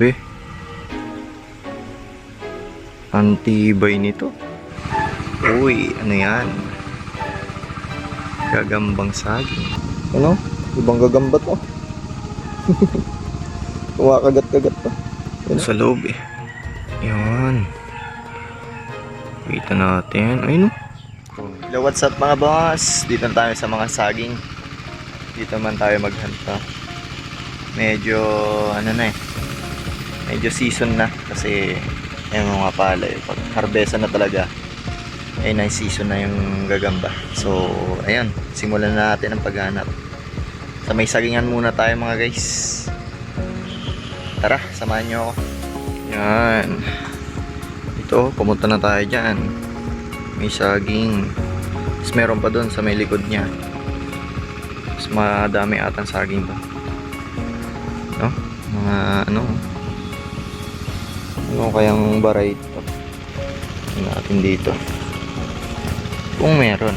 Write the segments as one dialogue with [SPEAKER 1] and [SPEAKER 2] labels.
[SPEAKER 1] Grabe. Antibay nito. Uy, ano yan? Gagambang saging. Ano? Ibang gagamba to. Kumakagat-kagat pa. Sa loob eh. Yan. Kita natin. Ayun oh. Hello, what's up mga boss? Dito na tayo sa mga saging. Dito man tayo maghanta. Medyo, ano na eh. Medyo season na. Kasi, yung mga palay. Pag harvesta na talaga, ay na season na yung gagamba. So, ayun. Simulan na natin ang paghanap. Sa may sagingan muna tayo mga guys. Tara, samahan nyo ako. Yan. Ito, pumunta na tayo dyan. May saging. Tapos meron pa doon sa may likod niya. Mas madami atang saging pa. No? Mga ano. Ano kayang variety? Tingnan natin dito. Kung meron.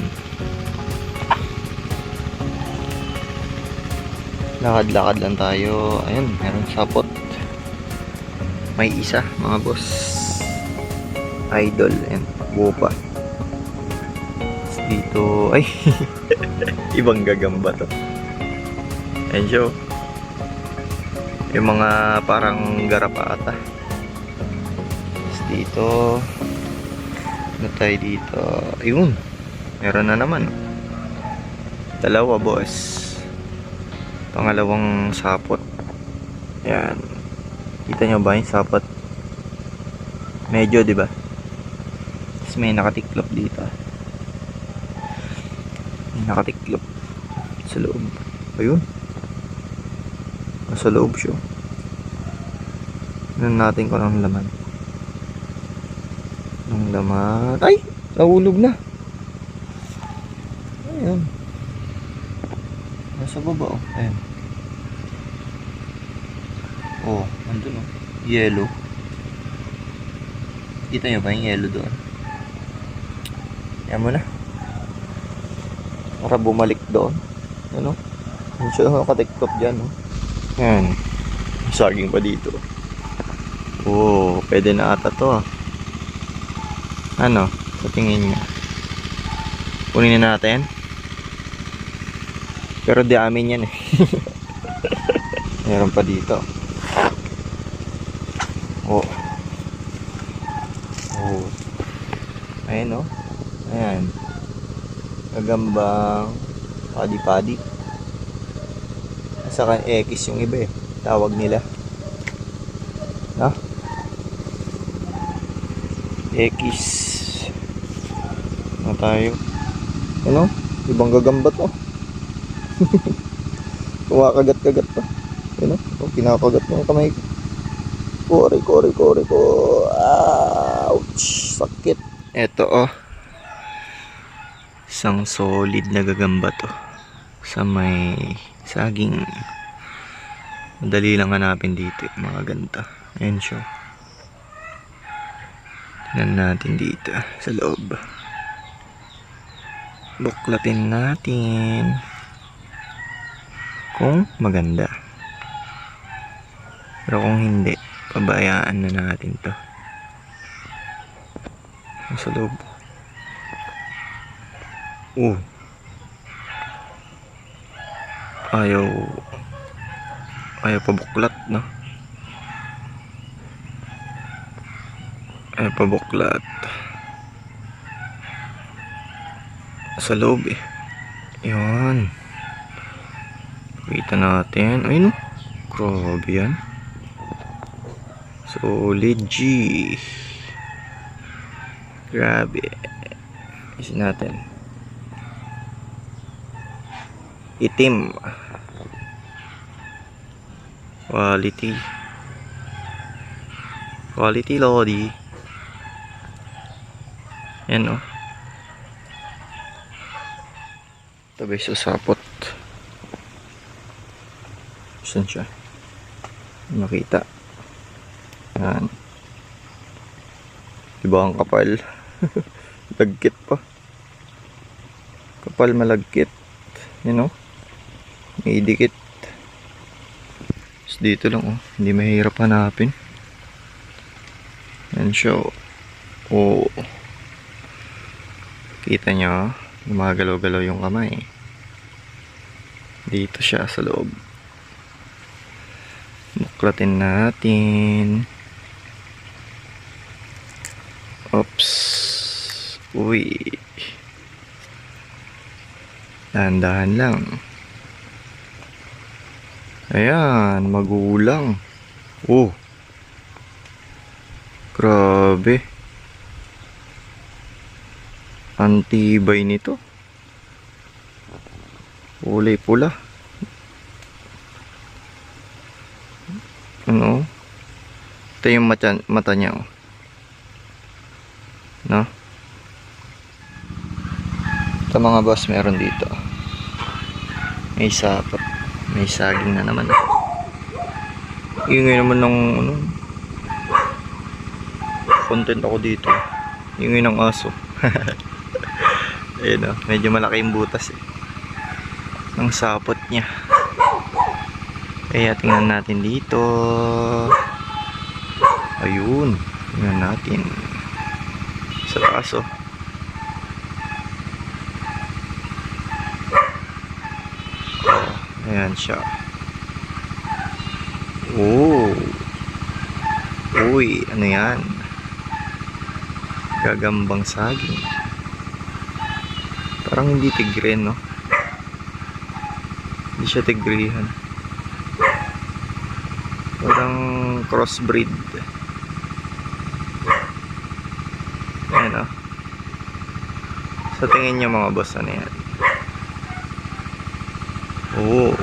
[SPEAKER 1] Lakad-lakad lang tayo. Ayun, meron sapot. May isa, mga boss. Idol. Ayan, buo pa. Tapos Dito, ay, ibang gagamba to. Siya. oh. Yung mga parang garapata. Dito, ano tayo dito? Ayun, meron na naman. Dalawa, boss. Pangalawang sapot. Yan. Kita nyo ba yung sapot? Medyo, di ba? Tapos may nakatiklop dito. May nakatiklop sa loob. Ayun. Nasa loob siya. Tignan natin kung anong laman. Anong laman? Ay! Nahulog na. Ayun. Nasa baba oh. Ayan. Oh, nandun oh. Yellow. Kita nyo ba yung yellow doon? Yan mo na. Para bumalik doon. Ano? Ano siya nakatiktop dyan oh. Yan. May Saging pa dito. Oh, pwede na ata to ah. Ano? Sa tingin niya. Kunin na natin. Pero di amin yan eh. Meron pa dito. Oh. Oh. Ayan oh. Ayan. Gagambang padi-padi. Saka X yung iba eh. Tawag nila. X. Ano tayo? Ano? Ibang gagamba to. Kumakagat-kagat pa. Ano? Oh, kinakagat ang kamay ko. Kore, kore, kore, ko. Ouch! Sakit. Eto oh. Isang solid na gagamba to. Sa may saging. Madali lang hanapin dito mga ganta. Ayan siya. Tignan natin dito sa loob. Buklatin natin. Kung maganda. Pero kung hindi, pabayaan na natin to. Sa loob. Uh. Ayaw. Ayaw pabuklat, no? Ayaw pabuklat. Sa loob eh. Yun. Kita natin. Ayun oh. Grabe yan. Solid G. Grabe. Isin natin. Itim. Quality. Quality Lodi. Yan oh. Tabi sa sapot. Saan siya? Makita. Yan. Diba ang kapal? Lagkit pa. Kapal malagkit. You know? May dikit. Tapos dito lang oh. Hindi mahirap hanapin. Yan siya oh. Oh. Kita nyo? Gumagalaw-galaw yung kamay. Dito siya sa loob. Buklatin natin. Oops. Uy. Dahan-dahan lang. Ayan, magulang. Oh. Grabe. Antibay nito. Kulay pula. Ano? Ito yung mata niya. Oh. No? Ito mga boss, meron dito. May sapat. May saging na naman. Ingay naman ng ano. Content ako dito. Ingay ng aso. Ayun oh, medyo malaki yung butas eh. Ng sapot niya. Kaya tingnan natin dito. Ayun. Tingnan natin. Sa taas oh. Oh, ayan siya. Oh. Uy, ano yan? Gagambang saging. Parang hindi tigre, no? Hindi siya tigrihan. Parang crossbreed. Ayan, oh. Sa tingin niyo mga boss, ano yan? Oh.